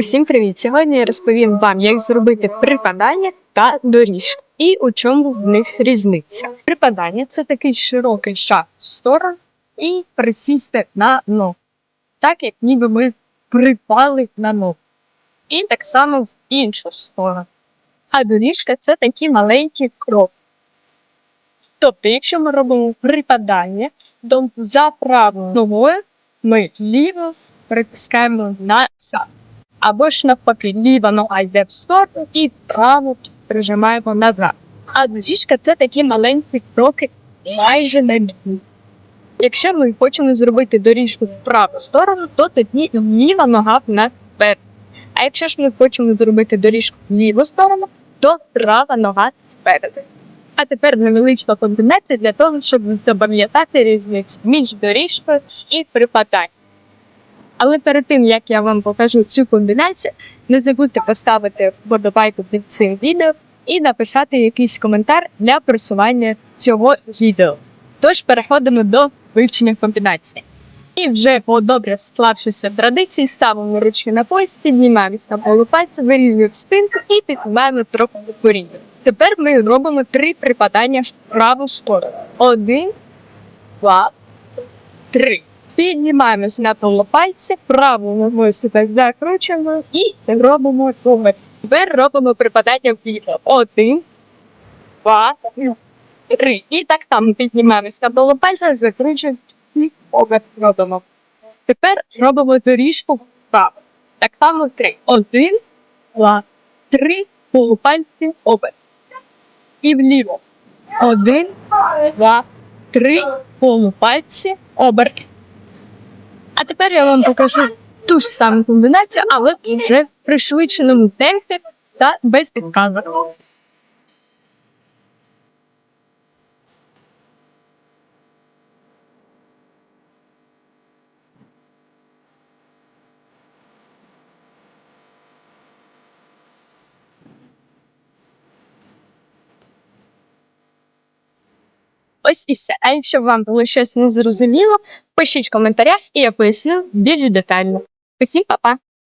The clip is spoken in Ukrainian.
Усім привіт! Сьогодні я розповім вам, як зробити припадання та доріжку і у чому в них різниця. Припадання це такий широкий шаг в сторону і присісти на ногу, так як ніби ми припали на ногу. І так само в іншу сторону. А доріжка це такі маленькі кроки. Тобто, якщо ми робимо припадання, то за правою ногою ми ліво притискаємо назад. Або ж навпаки, ліва нога йде в сторону і праву прижимаємо назад. А доріжка це такі маленькі кроки майже на бігу. Якщо ми хочемо зробити доріжку в праву сторону, то тоді ліва нога в нас вперед. А якщо ж ми хочемо зробити доріжку в ліву сторону, то права нога спереду. А тепер невеличка комбінація для того, щоб запам'ятати різницю між доріжкою і припаданням. Але перед тим як я вам покажу цю комбінацію, не забудьте поставити вподобайку під цим відео і написати якийсь коментар для просування цього відео. Тож переходимо до вивчення комбінації. І вже по добре склавшися традиції, ставимо ручки на пояс, піднімаємося на полупальця, вирізуємо спинку і піднімаємо трохи до коріння. Тепер ми робимо три припадання в праву сторону. Один, два, три. Піднімаємося на полопальці, праву ногою себе закручуємо і робимо поверх. Тепер робимо припадання вліво. Один, два, три. І так само піднімаємося на полопальця, закручуємо і робимо. Тепер робимо доріжку вправо. Так само три. Один, два, три, полупальці, оберт. І вліво. Один, два, три, полупальці, оберт. А тепер я вам покажу ту ж саму комбінацію, але вже в пришвидшеному темпі та без підказок. Ось і все. А якщо вам було щось незрозуміло, пишіть в коментарях і я поясню більш детально. Усім па-па!